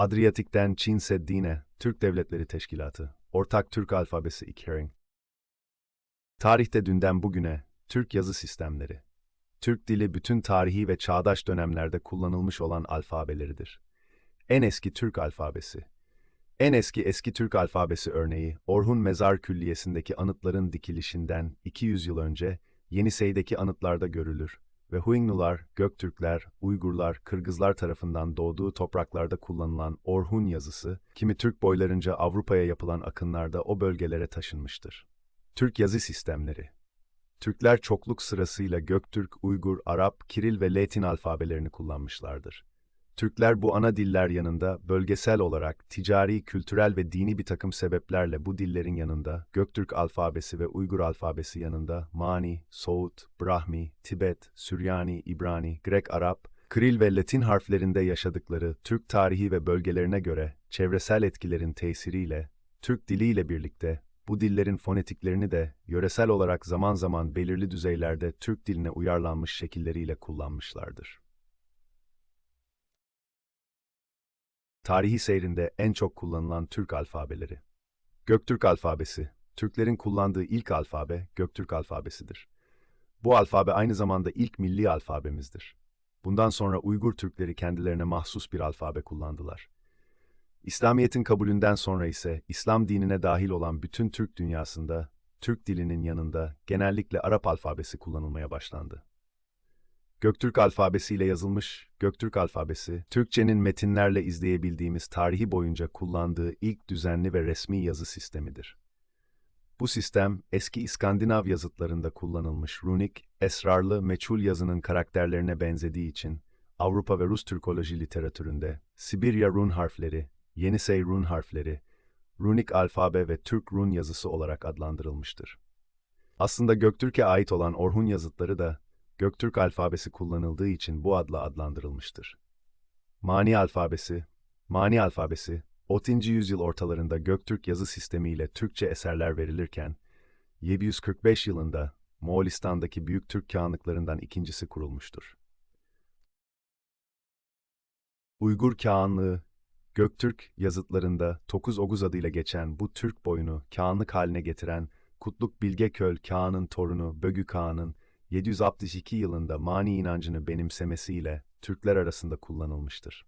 Adriyatik'ten Çin Seddi'ne Türk Devletleri Teşkilatı, Ortak Türk Alfabesi İkering. Tarihte dünden bugüne Türk yazı sistemleri. Türk dili bütün tarihi ve çağdaş dönemlerde kullanılmış olan alfabeleridir. En eski Türk alfabesi. En eski eski Türk alfabesi örneği Orhun Mezar Külliyesi'ndeki anıtların dikilişinden 200 yıl önce Yenisey'deki anıtlarda görülür ve Huingnular, Göktürkler, Uygurlar, Kırgızlar tarafından doğduğu topraklarda kullanılan Orhun yazısı, kimi Türk boylarınca Avrupa'ya yapılan akınlarda o bölgelere taşınmıştır. Türk yazı sistemleri Türkler çokluk sırasıyla Göktürk, Uygur, Arap, Kiril ve Latin alfabelerini kullanmışlardır. Türkler bu ana diller yanında bölgesel olarak ticari, kültürel ve dini bir takım sebeplerle bu dillerin yanında Göktürk alfabesi ve Uygur alfabesi yanında Mani, Soğut, Brahmi, Tibet, Süryani, İbrani, Grek-Arap, Kril ve Latin harflerinde yaşadıkları Türk tarihi ve bölgelerine göre çevresel etkilerin tesiriyle Türk diliyle birlikte bu dillerin fonetiklerini de yöresel olarak zaman zaman belirli düzeylerde Türk diline uyarlanmış şekilleriyle kullanmışlardır. Tarihi seyrinde en çok kullanılan Türk alfabeleri. Göktürk alfabesi, Türklerin kullandığı ilk alfabe Göktürk alfabesidir. Bu alfabe aynı zamanda ilk milli alfabemizdir. Bundan sonra Uygur Türkleri kendilerine mahsus bir alfabe kullandılar. İslamiyet'in kabulünden sonra ise İslam dinine dahil olan bütün Türk dünyasında Türk dilinin yanında genellikle Arap alfabesi kullanılmaya başlandı. Göktürk alfabesiyle yazılmış Göktürk alfabesi, Türkçenin metinlerle izleyebildiğimiz tarihi boyunca kullandığı ilk düzenli ve resmi yazı sistemidir. Bu sistem, eski İskandinav yazıtlarında kullanılmış runik, esrarlı, meçhul yazının karakterlerine benzediği için, Avrupa ve Rus Türkoloji literatüründe Sibirya run harfleri, Yenisey run harfleri, runik alfabe ve Türk run yazısı olarak adlandırılmıştır. Aslında Göktürk'e ait olan Orhun yazıtları da Göktürk alfabesi kullanıldığı için bu adla adlandırılmıştır. Mani alfabesi, Mani alfabesi, 30. yüzyıl ortalarında Göktürk yazı sistemiyle Türkçe eserler verilirken, 745 yılında Moğolistan'daki Büyük Türk Kağanlıklarından ikincisi kurulmuştur. Uygur Kağanlığı, Göktürk yazıtlarında Tokuz Oguz adıyla geçen bu Türk boyunu Kağanlık haline getiren Kutluk Bilgeköl Kağan'ın torunu Bögü Kağan'ın 762 yılında mani inancını benimsemesiyle Türkler arasında kullanılmıştır.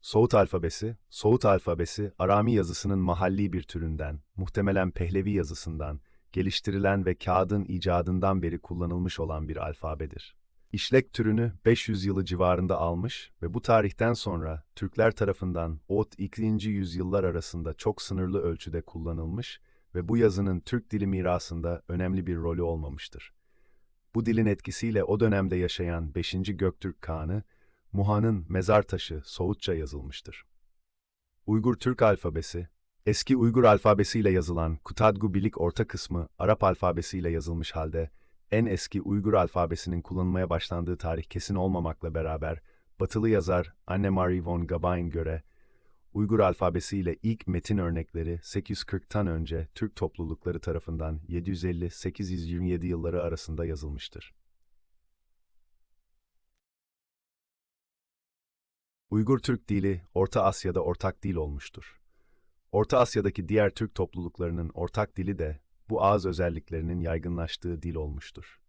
Soğut alfabesi, Soğut alfabesi, Arami yazısının mahalli bir türünden, muhtemelen Pehlevi yazısından, geliştirilen ve kağıdın icadından beri kullanılmış olan bir alfabedir. İşlek türünü 500 yılı civarında almış ve bu tarihten sonra Türkler tarafından ot 2. yüzyıllar arasında çok sınırlı ölçüde kullanılmış ve bu yazının Türk dili mirasında önemli bir rolü olmamıştır. Bu dilin etkisiyle o dönemde yaşayan 5. Göktürk Kağan'ı, Muhan'ın mezar taşı Soğutça yazılmıştır. Uygur Türk alfabesi, eski Uygur alfabesiyle yazılan Kutadgu Bilik orta kısmı Arap alfabesiyle yazılmış halde, en eski Uygur alfabesinin kullanılmaya başlandığı tarih kesin olmamakla beraber, batılı yazar Anne-Marie von Gabain göre, Uygur alfabesiyle ilk metin örnekleri 840'tan önce Türk toplulukları tarafından 750-827 yılları arasında yazılmıştır. Uygur Türk dili Orta Asya'da ortak dil olmuştur. Orta Asya'daki diğer Türk topluluklarının ortak dili de bu ağız özelliklerinin yaygınlaştığı dil olmuştur.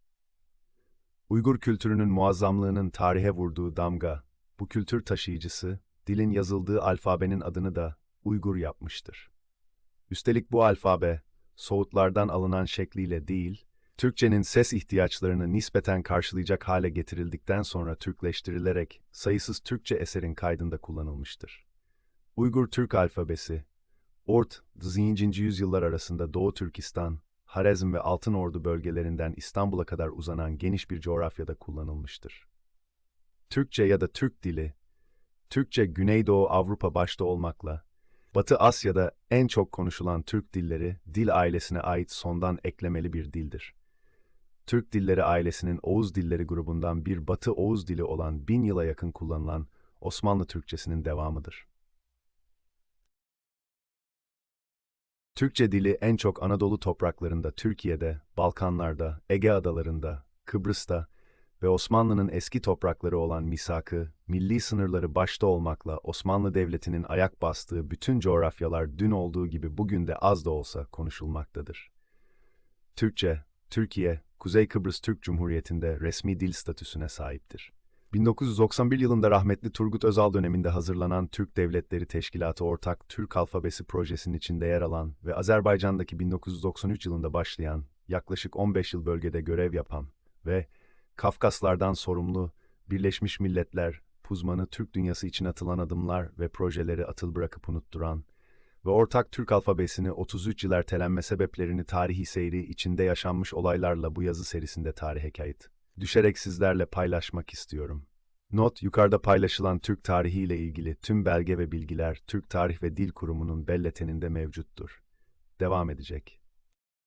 Uygur kültürünün muazzamlığının tarihe vurduğu damga, bu kültür taşıyıcısı, dilin yazıldığı alfabenin adını da Uygur yapmıştır. Üstelik bu alfabe, Soğutlardan alınan şekliyle değil, Türkçenin ses ihtiyaçlarını nispeten karşılayacak hale getirildikten sonra Türkleştirilerek sayısız Türkçe eserin kaydında kullanılmıştır. Uygur Türk alfabesi, Ort, 9. yüzyıllar arasında Doğu Türkistan, Harezm ve Altınordu bölgelerinden İstanbul'a kadar uzanan geniş bir coğrafyada kullanılmıştır. Türkçe ya da Türk dili, Türkçe Güneydoğu Avrupa başta olmakla, Batı Asya'da en çok konuşulan Türk dilleri, dil ailesine ait sondan eklemeli bir dildir. Türk dilleri ailesinin Oğuz dilleri grubundan bir Batı Oğuz dili olan bin yıla yakın kullanılan Osmanlı Türkçesinin devamıdır. Türkçe dili en çok Anadolu topraklarında, Türkiye'de, Balkanlarda, Ege adalarında, Kıbrıs'ta ve Osmanlı'nın eski toprakları olan misakı, milli sınırları başta olmakla Osmanlı Devleti'nin ayak bastığı bütün coğrafyalar dün olduğu gibi bugün de az da olsa konuşulmaktadır. Türkçe, Türkiye, Kuzey Kıbrıs Türk Cumhuriyeti'nde resmi dil statüsüne sahiptir. 1991 yılında rahmetli Turgut Özal döneminde hazırlanan Türk Devletleri Teşkilatı Ortak Türk Alfabesi projesinin içinde yer alan ve Azerbaycan'daki 1993 yılında başlayan, yaklaşık 15 yıl bölgede görev yapan ve Kafkaslardan sorumlu Birleşmiş Milletler, Puzmanı Türk dünyası için atılan adımlar ve projeleri atıl bırakıp unutturan ve ortak Türk alfabesini 33 yıl ertelenme sebeplerini tarihi seyri içinde yaşanmış olaylarla bu yazı serisinde tarihe kayıt. Düşerek sizlerle paylaşmak istiyorum. Not, yukarıda paylaşılan Türk tarihi ile ilgili tüm belge ve bilgiler Türk Tarih ve Dil Kurumu'nun belleteninde mevcuttur. Devam edecek.